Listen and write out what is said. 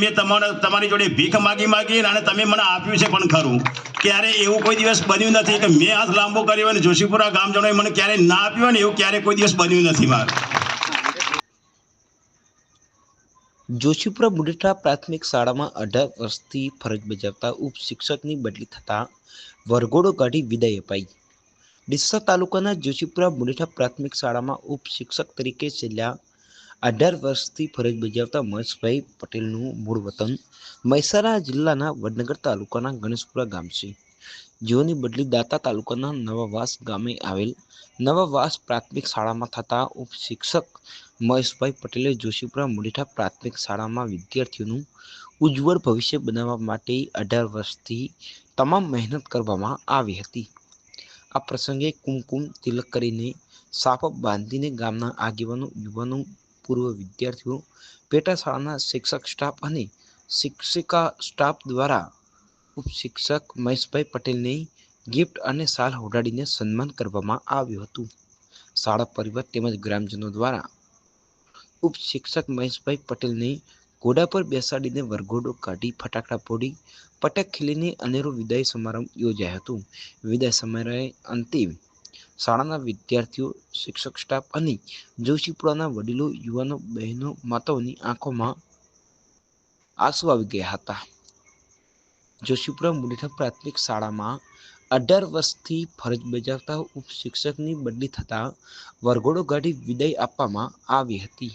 મેં તમારે તમારી જોડે ભીખ માગી માગી અને તમે મને આપ્યું છે પણ ખરું. ક્યારે એવું કોઈ દિવસ બન્યું નથી કે મેં હાથ લાંબો કર્યો અને જોશીપુરા ગામજનોએ મને ક્યારે ના આપ્યો ને એવું ક્યારે કોઈ દિવસ બન્યું નથી મારે. જોશીપુરા બુડેઠા પ્રાથમિક શાળામાં અઢાર વર્ષથી ફરજ બજાવતા ઉપ શિક્ષકની બદલી થતા વરઘોડો કાઢી વિદાય અપાઈ. ડીસા તાલુકાના જોશીપુરા બુડેઠા પ્રાથમિક શાળામાં ઉપ શિક્ષક તરીકે છેલ્લા અઢાર વર્ષથી ફરજ બજાવતા મહેશભાઈ પટેલનું મૂળ વતન મહેસાણા જિલ્લાના વડનગર તાલુકાના ગણેશપુરા ગામ છે. જેઓની બદલી દાતા તાલુકાના નવાવાસ ગામે આવેલ નવાવાસ પ્રાથમિક શાળામાં થતા ઉપ શિક્ષક મહેશભાઈ પટેલે જોશીપુરા મુડીઠા પ્રાથમિક શાળામાં વિદ્યાર્થીઓનું ઉજ્જવળ ભવિષ્ય બનાવવા માટે અઢાર વર્ષથી તમામ મહેનત કરવામાં આવી હતી. આ પ્રસંગે કુમકુમ તિલક કરીને સાફ બાંધીને ગામના આગેવાનો, યુવાનો પૂર્વ વિદ્યાર્થીઓ પેટા શાળાના શિક્ષક સ્ટાફ અને શિક્ષિકા સ્ટાફ દ્વારા ઉપશિક્ષક મહેશભાઈ પટેલને ગિફ્ટ અને શાલ હોડાડીને સન્માન કરવામાં આવ્યું હતું. શાળા પરિવાર તેમજ ગ્રામજનો દ્વારા ઉપશિક્ષક મહેશભાઈ પટેલને ઘોડા પર બેસાડીને વરઘોડો કાઢી ફટાકડા ફોડી પટક ખીલીને અનેરો વિદાય સમારંભ યોજાયો હતો. વિદાય સમારોહે અંતિમ શાળાના વિદ્યાર્થીઓ, શિક્ષક, સ્ટાફ અને જોશીપુરાના વડીલો, યુવાનો, બહેનો, માતાઓની આંખોમાં આંસુ આવી ગયા હતા. જોશીપુરા મુડીઠા પ્રાથમિક શાળામાં અઢાર વર્ષથી ફરજ બજાવતા ઉપ શિક્ષકની બદલી થતાં વરઘોડો ગાડી વિદાય આપવામાં આવી હતી.